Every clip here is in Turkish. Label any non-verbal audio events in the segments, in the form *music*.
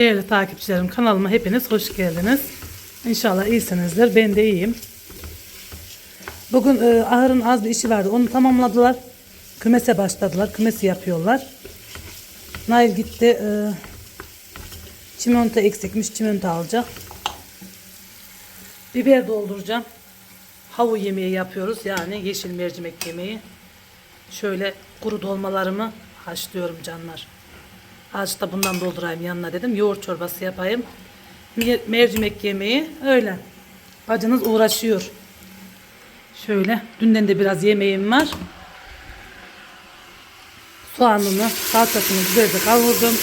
Değerli takipçilerim kanalıma hepiniz hoş geldiniz. İnşallah iyisinizdir. Ben de iyiyim. Bugün e, ahırın az bir işi vardı. Onu tamamladılar. Kümese başladılar. Kümesi yapıyorlar. Nail gitti. E, çimento eksikmiş. Çimento alacak. Biber dolduracağım. Havu yemeği yapıyoruz. Yani yeşil mercimek yemeği. Şöyle kuru dolmalarımı haşlıyorum canlar. Azıcık da bundan doldurayım yanına dedim. Yoğurt çorbası yapayım. Mer- Mercimek yemeği öyle. Bacınız uğraşıyor. Şöyle. Dünden de biraz yemeğim var. Soğanını, salçasını güzelce kavurdum.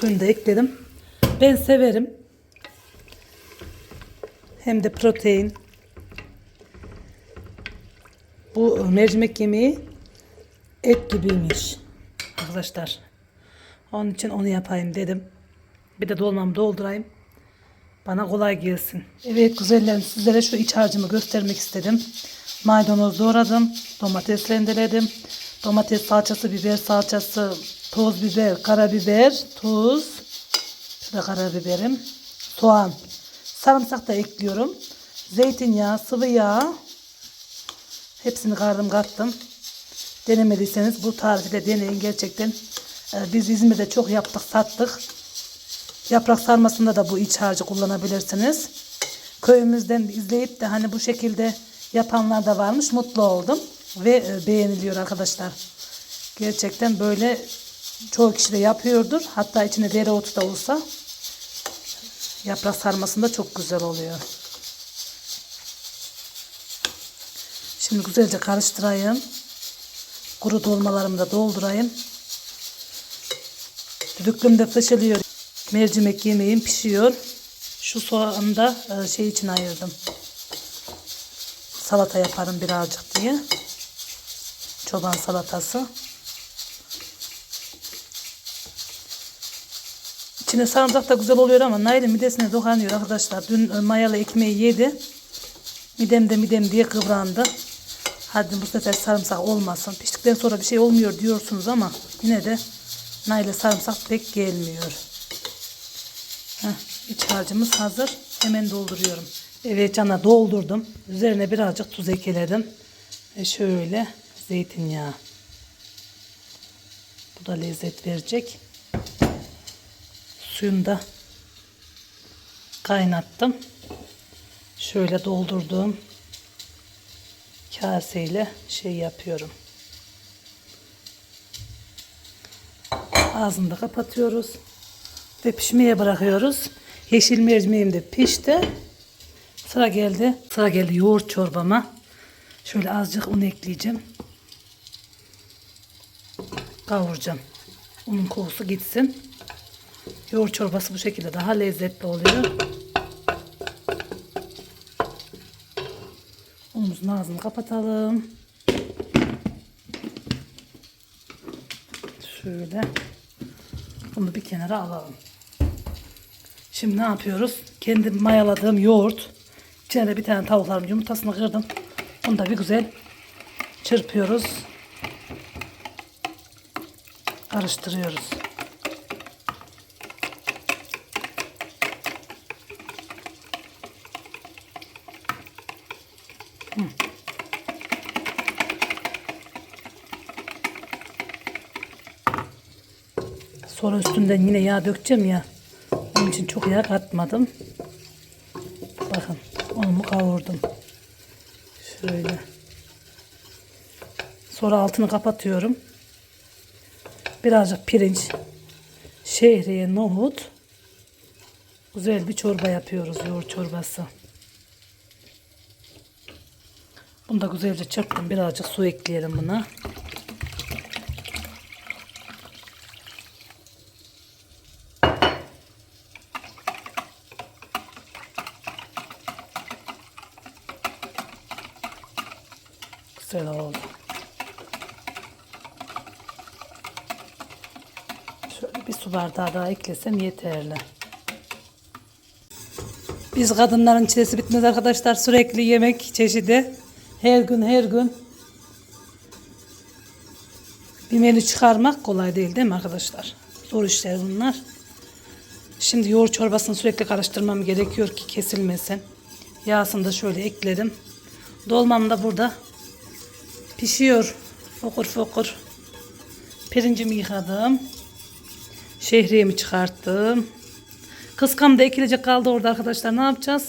Suyunu da ekledim. Ben severim. Hem de protein. Bu mercimek yemeği et gibiymiş. Arkadaşlar. Onun için onu yapayım dedim. Bir de dolmamı doldurayım. Bana kolay gelsin. Evet güzellerim sizlere şu iç harcımı göstermek istedim. Maydanoz doğradım. Domates rendeledim. Domates salçası, biber salçası, toz biber, karabiber, tuz. Şurada karabiberim. Soğan. Sarımsak da ekliyorum. Zeytinyağı, sıvı yağ. Hepsini kardım kattım. Denemediyseniz bu tarifi de deneyin gerçekten. e, Biz İzmir'de çok yaptık sattık. Yaprak sarmasında da bu iç harcı kullanabilirsiniz. Köyümüzden izleyip de hani bu şekilde yapanlar da varmış. Mutlu oldum. Ve e, beğeniliyor arkadaşlar. Gerçekten böyle çoğu kişi de yapıyordur. Hatta içine dereotu da olsa yaprak sarmasında çok güzel oluyor. Şimdi güzelce karıştırayım. Kuru dolmalarımı da doldurayım. Düdüklüm de fışılıyor. Mercimek yemeğim pişiyor. Şu soğanı da e, şey için ayırdım. Salata yaparım birazcık diye. Çoban salatası. İçine sarımsak da güzel oluyor ama Nail'in midesine dokanıyor arkadaşlar. Dün e, mayalı ekmeği yedi. Midem de midem diye kıvrandı. Hadi bu sefer sarımsak olmasın. Piştikten sonra bir şey olmuyor diyorsunuz ama yine de Nail'e sarımsak pek gelmiyor. Heh, iç harcımız hazır. Hemen dolduruyorum. Evet cana doldurdum. Üzerine birazcık tuz ekledim. Ve şöyle zeytinyağı. Bu da lezzet verecek. Suyunu da kaynattım. Şöyle doldurduğum kaseyle şey yapıyorum. Ağzını da kapatıyoruz. Ve pişmeye bırakıyoruz. Yeşil mercimeğim de pişti. Sıra geldi. Sıra geldi yoğurt çorbama. Şöyle azıcık un ekleyeceğim. Kavuracağım. Unun kokusu gitsin. Yoğurt çorbası bu şekilde daha lezzetli oluyor. Unumuzun ağzını kapatalım. Şöyle. Bunu bir kenara alalım. Şimdi ne yapıyoruz? Kendi mayaladığım yoğurt. İçine de bir tane tavukların yumurtasını kırdım. Bunu da bir güzel çırpıyoruz. Karıştırıyoruz. Sonra üstünden yine yağ dökeceğim ya. Onun için çok yağ katmadım. Bakın unumu kavurdum. Şöyle. Sonra altını kapatıyorum. Birazcık pirinç, şehriye, nohut. Güzel bir çorba yapıyoruz. Yoğurt çorbası. Bunu da güzelce çırptım. Birazcık su ekleyelim buna. Güzel oldu. Şöyle bir su bardağı daha eklesem yeterli. Biz kadınların çilesi bitmez arkadaşlar. Sürekli yemek çeşidi. Her gün her gün Bir menü çıkarmak kolay değil değil mi arkadaşlar? Zor işler bunlar. Şimdi yoğurt çorbasını sürekli karıştırmam gerekiyor ki kesilmesin. Yağsını da şöyle ekledim. Dolmam da burada pişiyor. Fokur fokur. Pirincimi yıkadım. Şehriyemi çıkarttım. Kıskam da ekilecek kaldı orada arkadaşlar. Ne yapacağız?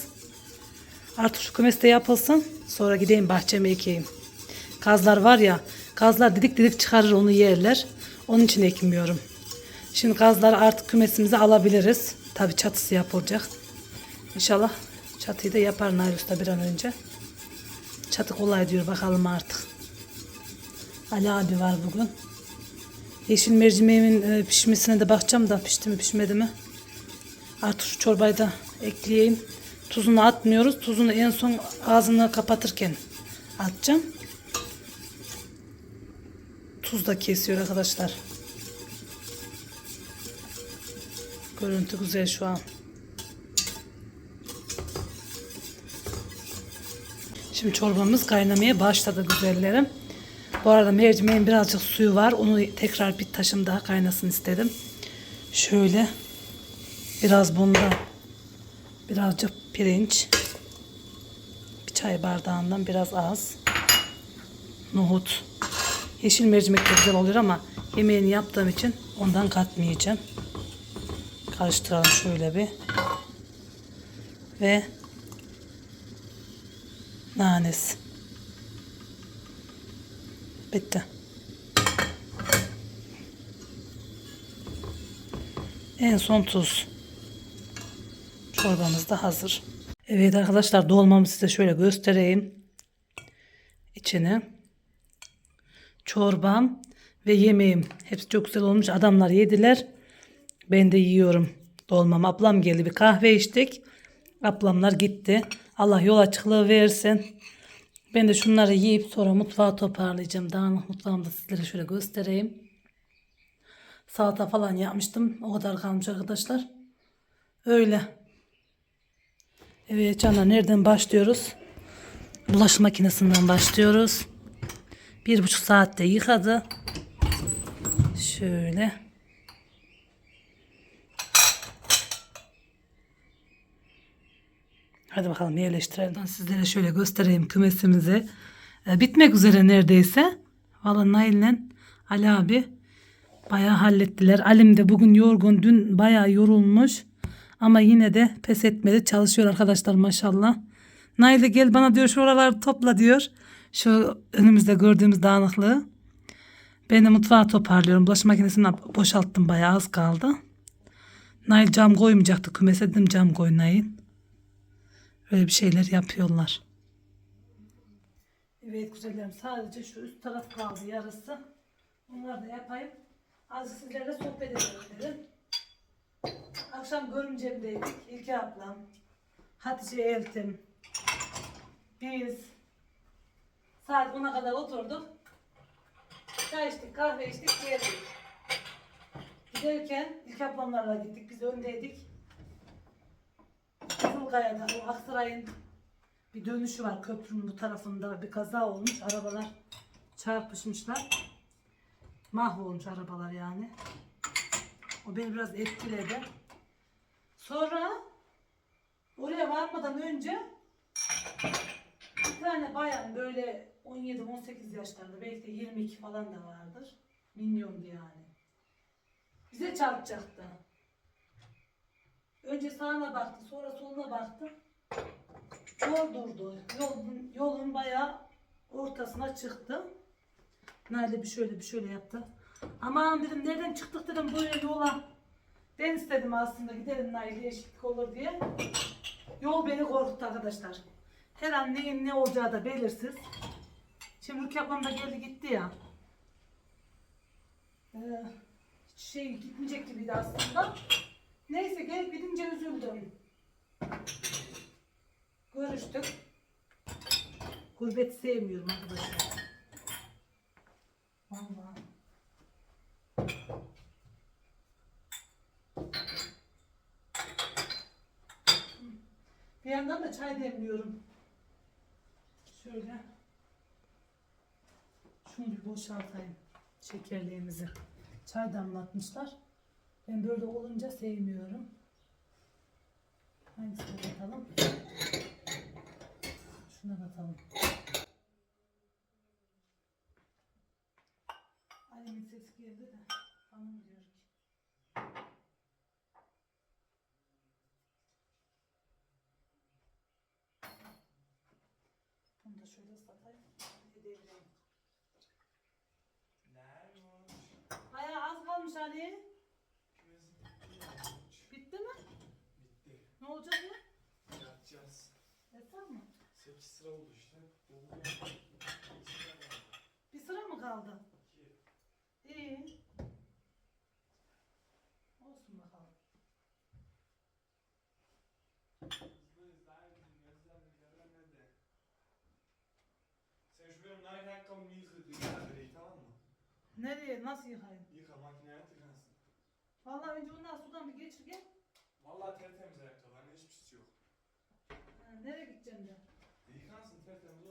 Artık şu kümeste yapılsın. Sonra gideyim bahçeme ekeyim. Kazlar var ya. Kazlar didik didik çıkarır onu yerler. Onun için ekmiyorum. Şimdi kazları artık kümesimize alabiliriz. Tabi çatısı yapılacak. İnşallah çatıyı da yapar Nail Usta bir an önce. Çatı kolay diyor bakalım artık. Ali abi var bugün. Yeşil mercimeğimin e, pişmesine de bakacağım da pişti mi pişmedi mi. Artık şu çorbayı da ekleyeyim. Tuzunu atmıyoruz. Tuzunu en son ağzını kapatırken atacağım. Tuz da kesiyor arkadaşlar. Görüntü güzel şu an. Şimdi çorbamız kaynamaya başladı güzellerim. Bu arada mercimeğin birazcık suyu var. Onu tekrar bir taşım daha kaynasın istedim. Şöyle biraz bunda birazcık pirinç bir çay bardağından biraz az nohut yeşil mercimek de güzel oluyor ama yemeğini yaptığım için ondan katmayacağım. Karıştıralım şöyle bir. Ve nanesi. Bitti. En son tuz. Çorbamız da hazır. Evet arkadaşlar dolmamı size şöyle göstereyim. İçini. Çorbam ve yemeğim. Hepsi çok güzel olmuş. Adamlar yediler. Ben de yiyorum dolmam. Ablam geldi bir kahve içtik. Ablamlar gitti. Allah yol açıklığı versin. Ben de şunları yiyip sonra mutfağı toparlayacağım. Dağınık mutfağımı da sizlere şöyle göstereyim. Salata falan yapmıştım. O kadar kalmış arkadaşlar. Öyle. Evet canlar nereden başlıyoruz? Bulaşık makinesinden başlıyoruz. Bir buçuk saatte yıkadı. Şöyle. Hadi bakalım yerleştirelim. Sizlere şöyle göstereyim kümesimizi. Ee, bitmek üzere neredeyse. Valla Nail'le Ali abi bayağı hallettiler. Alim de bugün yorgun. Dün bayağı yorulmuş. Ama yine de pes etmedi. Çalışıyor arkadaşlar maşallah. Nail de gel bana diyor şu oraları topla diyor. Şu önümüzde gördüğümüz dağınıklığı. Ben de mutfağı toparlıyorum. Bulaşık makinesini boşalttım bayağı az kaldı. Nail cam koymayacaktı kümese dedim cam koy Nail. Öyle bir şeyler yapıyorlar. Evet güzellerim sadece şu üst taraf kaldı yarısı. Bunları da yapayım. Azıcık sizlerle sohbet edelim dedim. Akşam görümcemdeydik. İlki ablam, Hatice Eltim, biz saat 10'a kadar oturduk. Çay içtik, kahve içtik, geldik. Giderken ilk ablamlarla gittik. Biz öndeydik. Kızılkaya'da o Aksaray'ın bir dönüşü var köprünün bu tarafında bir kaza olmuş. Arabalar çarpışmışlar. Mahvolmuş arabalar yani. O beni biraz etkiledi. Sonra oraya varmadan önce bir tane bayan böyle 17-18 yaşlarında belki de 22 falan da vardır. Minyondu yani. Bize çarpacaktı. Önce sağına baktı, sonra soluna baktı. Yol durdu. Yolun, yolun bayağı ortasına çıktı. Nail'e bir şöyle bir şöyle yaptı. Aman dedim nereden çıktık dedim böyle yola. Ben istedim aslında gidelim Nail değişiklik olur diye. Yol beni korkuttu arkadaşlar. Her an neyin ne olacağı da belirsiz. Şimdi Rukiye ablam da geldi gitti ya. Ee, şey gitmeyecek gibiydi aslında. Neyse gelip gidince üzüldüm. Görüştük. Gurbet sevmiyorum arkadaşlar. Vallahi. Bir yandan da çay demliyorum. Şöyle. Şunu bir boşaltayım. Şekerliğimizi. Çay damlatmışlar. Ben böyle olunca sevmiyorum. Hangisine katalım? Şuna katalım. Annemin sesi geldi de hanım diyor ki. Bunu da şöyle de devireyim. Bayağı az kalmış Ali. Bitti mi? Bitti. Ne olacak ya? Yatacağız. Yeter mi? 8 sıra oldu işte. Bir sıra mı kaldı? İki. İyi. Olsun bakalım. Gözler. Sen şu benim Nike ayakkabımı yıka diyor. tamam mı? Nereye? Nasıl yıkayayım? Yıka makineye tıkansın. Vallahi önce ondan sudan bir geçir gel. Vallahi tertemiz ayakkabı. Hani hiçbir şey yok. Ha, nereye gideceğim de? Grazie.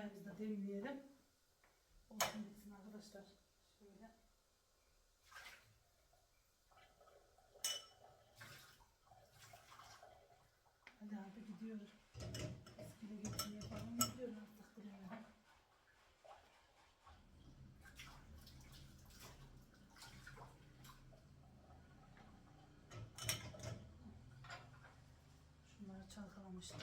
Çayımızı da demleyelim. Olsun bitsin arkadaşlar. Şöyle. Hadi abi gidiyoruz. Eskide geçmeye falan gidiyoruz artık buraya. Şunları çalkalamıştım.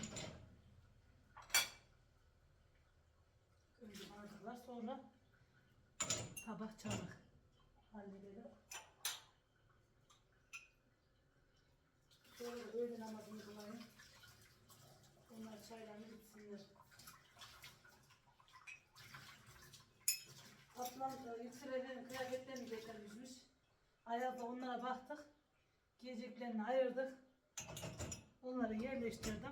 Önce bardaklar sonra tabak çanak halledelim. Da öğle namazını kılayım. Onlar çaylarını bitsinler. Ablam yükselenin kıyafetlerini getirmişmiş. Ayazda onlara baktık. Giyeceklerini ayırdık. Onları yerleştirdim.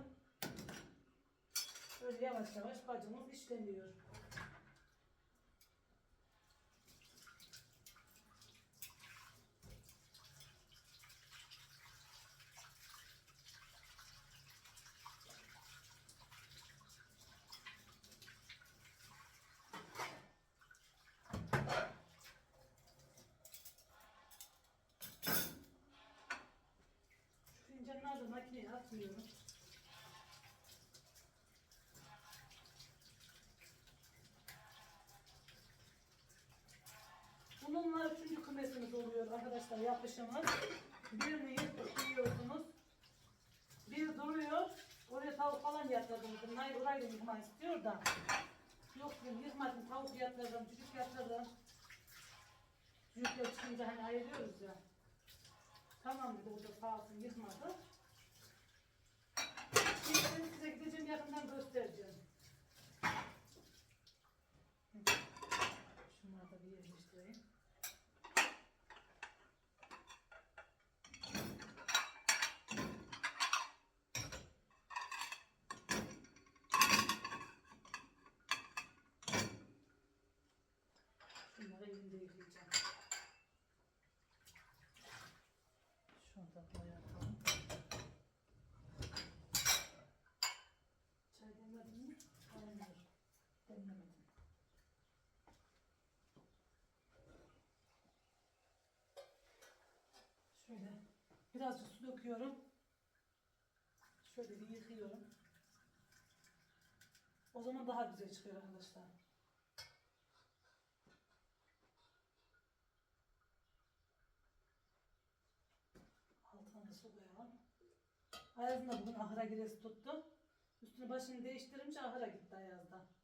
Böyle yavaş yavaş bacımız işleniyor. Şu fincanları da makineye atmıyorum. Bununla üçüncü kümesimiz oluyor arkadaşlar yapışımız. Birini yırtıp yiyorsunuz. Bir duruyor. Oraya tavuk falan yatırdım. Bunlar orayı da yıkmak istiyor da. Yok dedim yıkmadım. Tavuk yatırdım, cücük yatırdım. Cücükler çıkınca hani ayırıyoruz ya. Tamam dedi o da sağ olsun yıkmadı. Şimdi size gideceğim yakından göstereceğim. Şunları da bir yerleştireyim. Şunları elimde yıkayacağım. Şunu da buraya atalım. Çay demledin mi? Hayır. Demlemedim. Şöyle birazcık su döküyorum. Şöyle bir yıkıyorum. O zaman daha güzel çıkıyor arkadaşlar. Altına da su koyalım. Ayaz'ın da bugün ahıra giresi tuttu. Üstünü başını değiştirince ahıra gitti Ayaz'da.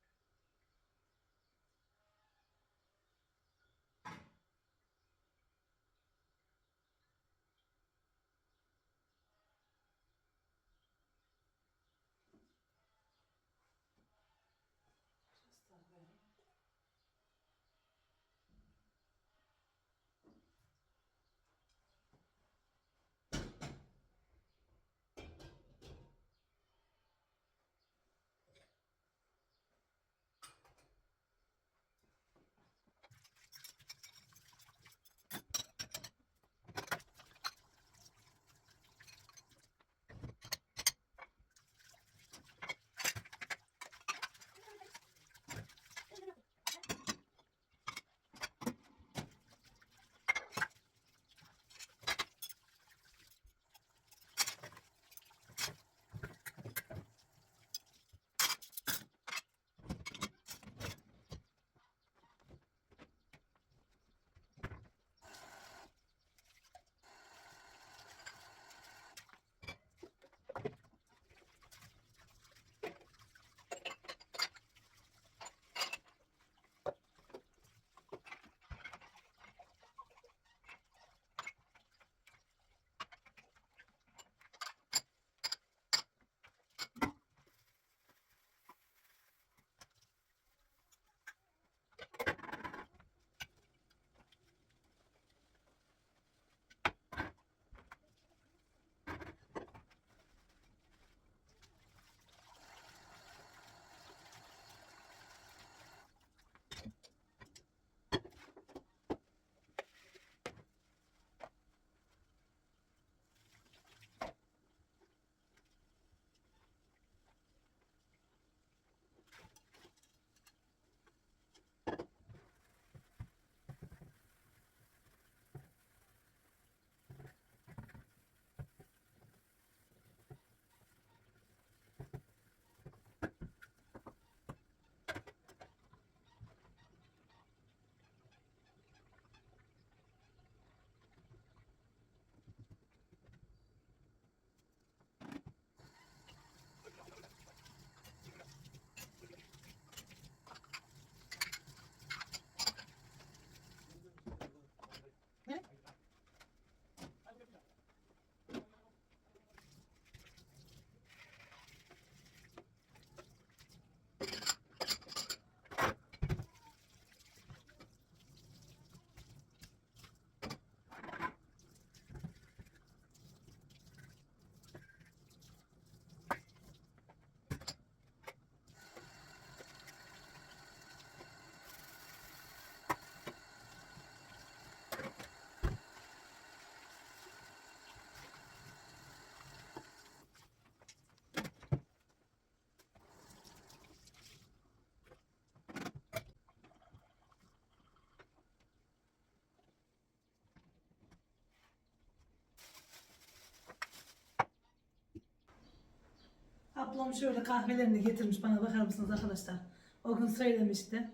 Ablam şöyle kahvelerini getirmiş bana bakar mısınız arkadaşlar? O gün söylemişti.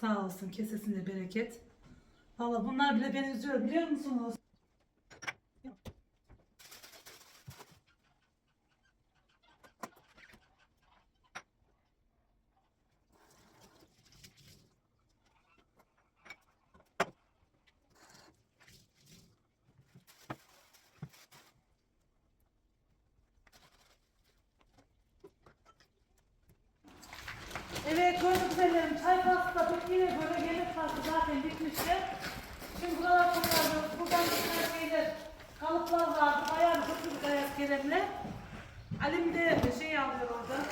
Sağ olsun kesesinde bereket. Valla bunlar bile beni üzüyor biliyor musunuz? Evet gördük güzellerim. Çay pastası da bittiğine göre yemek pastası zaten bitmişti. Şimdi buralar toparlıyoruz. Buradan bir şeyler kalıplar vardı. Bayağı bir götürdük ayak keremle. Alim de şey alıyor orada.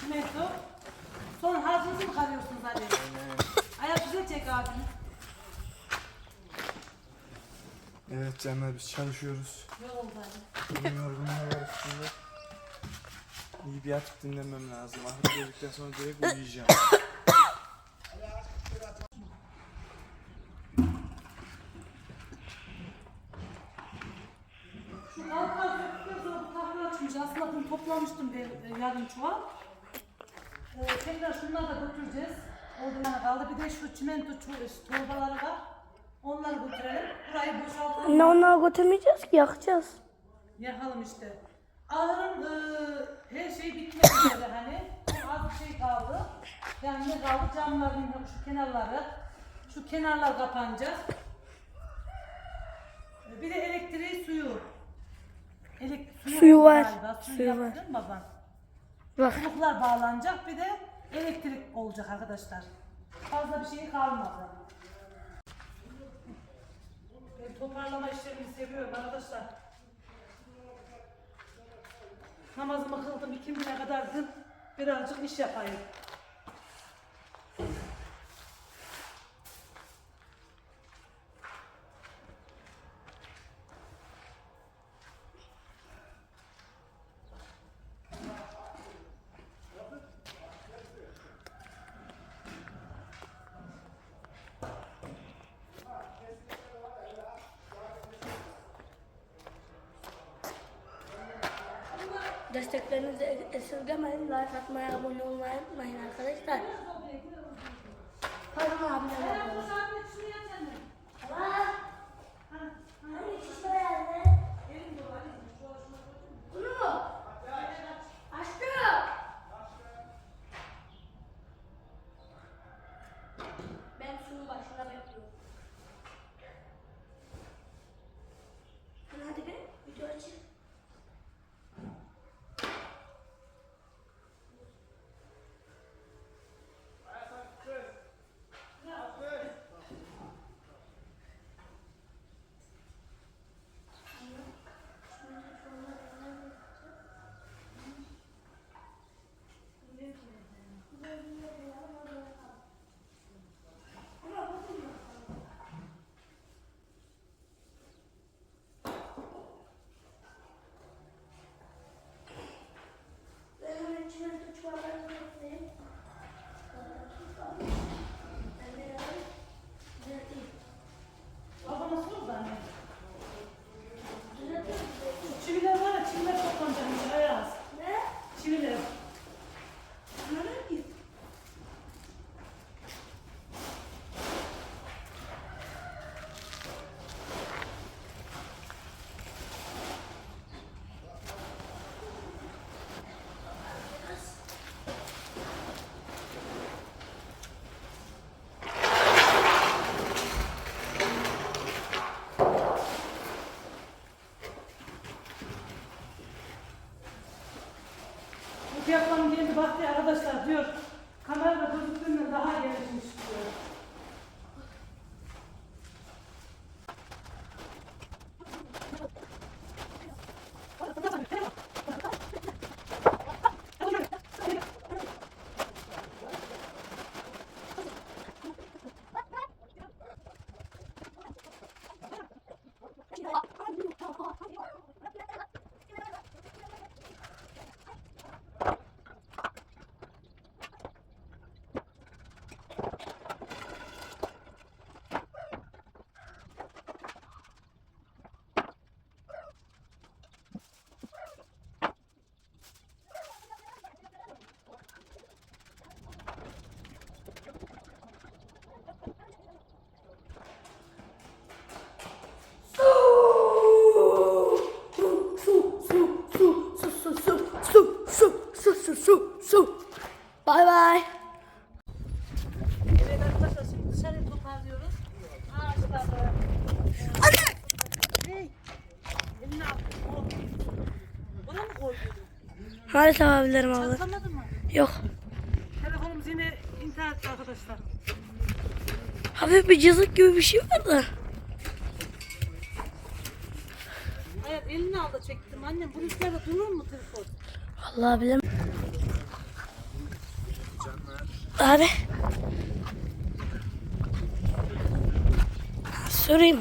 Çimento. Sonra harcınızı mı karıyorsunuz Ali? Ayak güzel çek abini. Evet canlar biz çalışıyoruz. Yol oldu Ali. Benim yorgunluğum var üstünde. İyi bir yatıp dinlenmem lazım. Ahır geldikten sonra direkt uyuyacağım. *laughs* Şu kalıplar döktükten sonra bu tahmin açmış. Toplamıştım ben e, yarım çuval. Ee, tekrar şunları da götüreceğiz. Oradan kaldı. Bir de şu çimento çu- torbaları var. Onları götürelim. Burayı boşaltalım. Anne onları götürmeyeceğiz ki yakacağız. Yakalım işte. Ahırın e, her şey bitmek üzere *coughs* hani. Az bir şey kaldı. Yani ne kaldı? Camların şu kenarları. Şu kenarlar kapanacak. E, Bir de elektriği suyu. Elek Suyu var, Galiba. Suyu, var. baban? Bak Kuluklar bağlanacak bir de elektrik olacak arkadaşlar. Fazla bir şey kalmadı. Ben toparlama işlerini seviyorum arkadaşlar. Namazımı kıldım iki güne kadardı. Birazcık iş yapayım. Desteklerinizi esirgemeyin. Like atmayı, abone olmayı unutmayın arkadaşlar. Tamam abi. Bunu Bir ablam geldi baktı arkadaşlar diyor kamerada gözüktüğünden daha gelişmiş diyor. Maalesef abilerim abla. Anlamadın mı? Yok. Telefonumuz yine internet arkadaşlar. Hafif bir cızık gibi bir şey var da. Hayat elini al da çektim annem. Bunun üstünde durur mu telefon? Vallahi bilem. Abi. Sorayım.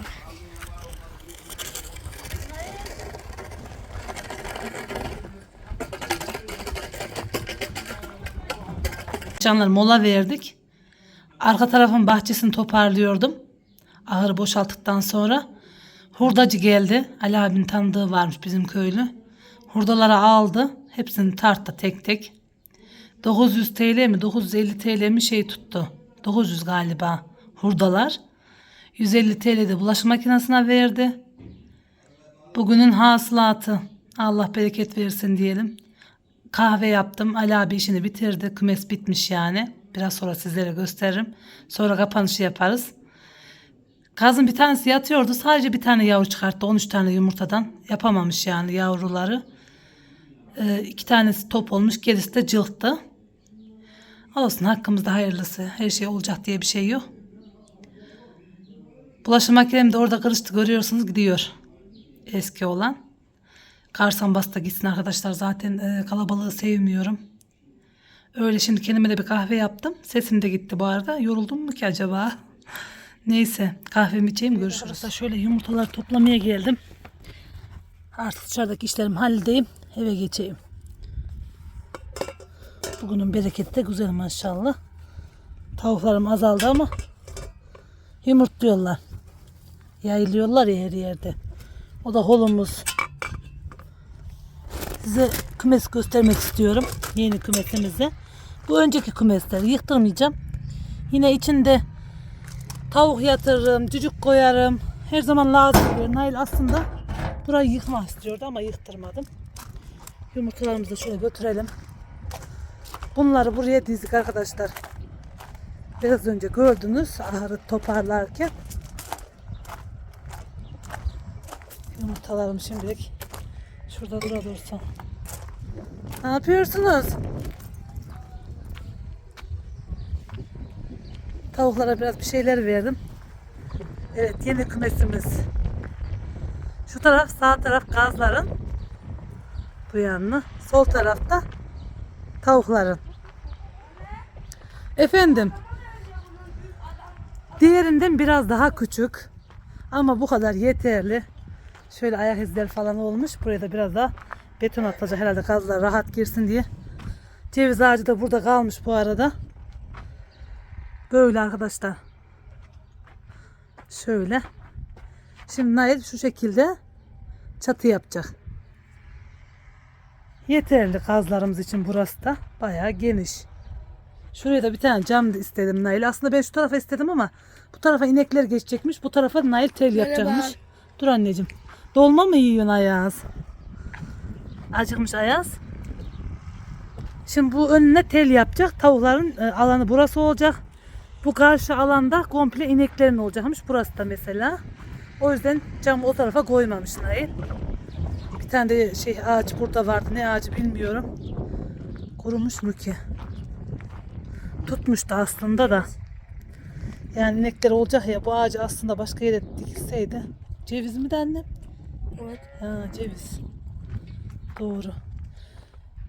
Canlar mola verdik. Arka tarafın bahçesini toparlıyordum. Ahırı boşalttıktan sonra hurdacı geldi. Ali abinin tanıdığı varmış bizim köylü. Hurdaları aldı. Hepsini tarttı tek tek. 900 TL mi 950 TL mi şey tuttu. 900 galiba hurdalar. 150 TL de bulaşık makinesine verdi. Bugünün hasılatı. Allah bereket versin diyelim. Kahve yaptım. Ali abi işini bitirdi. Kümes bitmiş yani. Biraz sonra sizlere gösteririm. Sonra kapanışı yaparız. Kazın bir tanesi yatıyordu. Sadece bir tane yavru çıkarttı. 13 tane yumurtadan. Yapamamış yani yavruları. Ee, iki tanesi top olmuş. Gerisi de cılktı. Olsun hakkımızda hayırlısı. Her şey olacak diye bir şey yok. Bulaşık makinem de orada kırıştı. Görüyorsunuz gidiyor. Eski olan. Karsan basta gitsin arkadaşlar. Zaten e, kalabalığı sevmiyorum. Öyle şimdi kendime de bir kahve yaptım. Sesim de gitti bu arada. Yoruldum mu ki acaba? *laughs* Neyse kahvemi içeyim görüşürüz. Arkadaşlar şöyle yumurtalar toplamaya geldim. Artık dışarıdaki işlerimi halledeyim. Eve geçeyim. Bugünün bereketi de güzel maşallah. Tavuklarım azaldı ama yumurtluyorlar. Yayılıyorlar ya her yerde. O da holumuz. Size kümes göstermek istiyorum. Yeni kümesimizi. Bu önceki kümesleri yıktırmayacağım. Yine içinde tavuk yatırırım, cücük koyarım. Her zaman lazım oluyor. Nail aslında burayı yıkmak istiyordu ama yıktırmadım. Yumurtalarımızı da şöyle götürelim. Bunları buraya dizdik arkadaşlar. Biraz önce gördünüz ahırı toparlarken. Yumurtalarım şimdilik şurada dura dursun. Ne yapıyorsunuz? Tavuklara biraz bir şeyler verdim. Evet yeni kümesimiz. Şu taraf sağ taraf gazların. Bu yanlı. Sol tarafta tavukların. Efendim. Diğerinden biraz daha küçük. Ama bu kadar yeterli. Şöyle ayak izleri falan olmuş. Buraya da biraz daha beton atacak herhalde gazlar rahat girsin diye. Ceviz ağacı da burada kalmış bu arada. Böyle arkadaşlar. Şöyle. Şimdi Nail şu şekilde çatı yapacak. Yeterli kazlarımız için burası da bayağı geniş. Şuraya da bir tane cam da istedim Nail. Aslında ben şu tarafa istedim ama bu tarafa inekler geçecekmiş. Bu tarafa Nail tel yapacakmış. Dur anneciğim. Dolma mı yiyorsun Ayaz? Acıkmış Ayaz. Şimdi bu önüne tel yapacak. Tavukların e, alanı burası olacak. Bu karşı alanda komple ineklerin olacakmış. Burası da mesela. O yüzden camı o tarafa koymamış Nail. Bir tane de şey ağaç burada vardı. Ne ağacı bilmiyorum. Kurumuş mu ki? Tutmuştu aslında da. Yani inekler olacak ya bu ağacı aslında başka yere dikilseydi. Ceviz mi de annem? Evet. Ha ceviz. Doğru.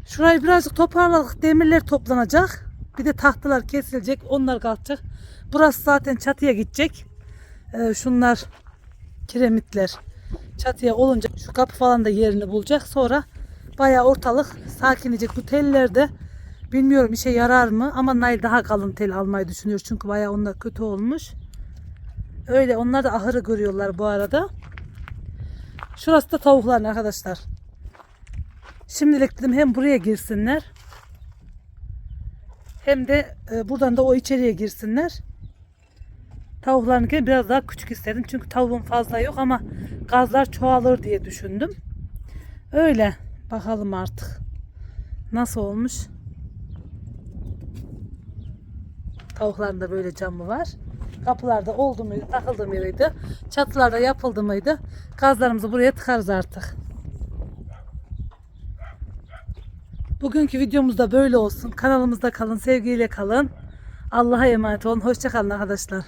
Şurayı birazcık toparladık. Demirler toplanacak. Bir de tahtalar kesilecek. Onlar kalkacak. Burası zaten çatıya gidecek. Ee, şunlar kiremitler çatıya olunca şu kapı falan da yerini bulacak. Sonra bayağı ortalık sakinleyecek. Bu teller de bilmiyorum işe yarar mı ama Nail daha kalın tel almayı düşünüyor. Çünkü bayağı onlar kötü olmuş. Öyle onlar da ahırı görüyorlar bu arada. Şurası da tavukların arkadaşlar. Şimdilik dedim hem buraya girsinler. Hem de e, buradan da o içeriye girsinler. Tavuklarınki biraz daha küçük istedim. Çünkü tavuğum fazla yok ama gazlar çoğalır diye düşündüm. Öyle. Bakalım artık. Nasıl olmuş? Tavukların da böyle camı var. Kapılarda oldu muydu, takıldı mıydı? Çatılarda yapıldı mıydı? Gazlarımızı buraya tıkarız artık. Bugünkü videomuz da böyle olsun. Kanalımızda kalın, sevgiyle kalın. Allah'a emanet olun. Hoşçakalın arkadaşlar.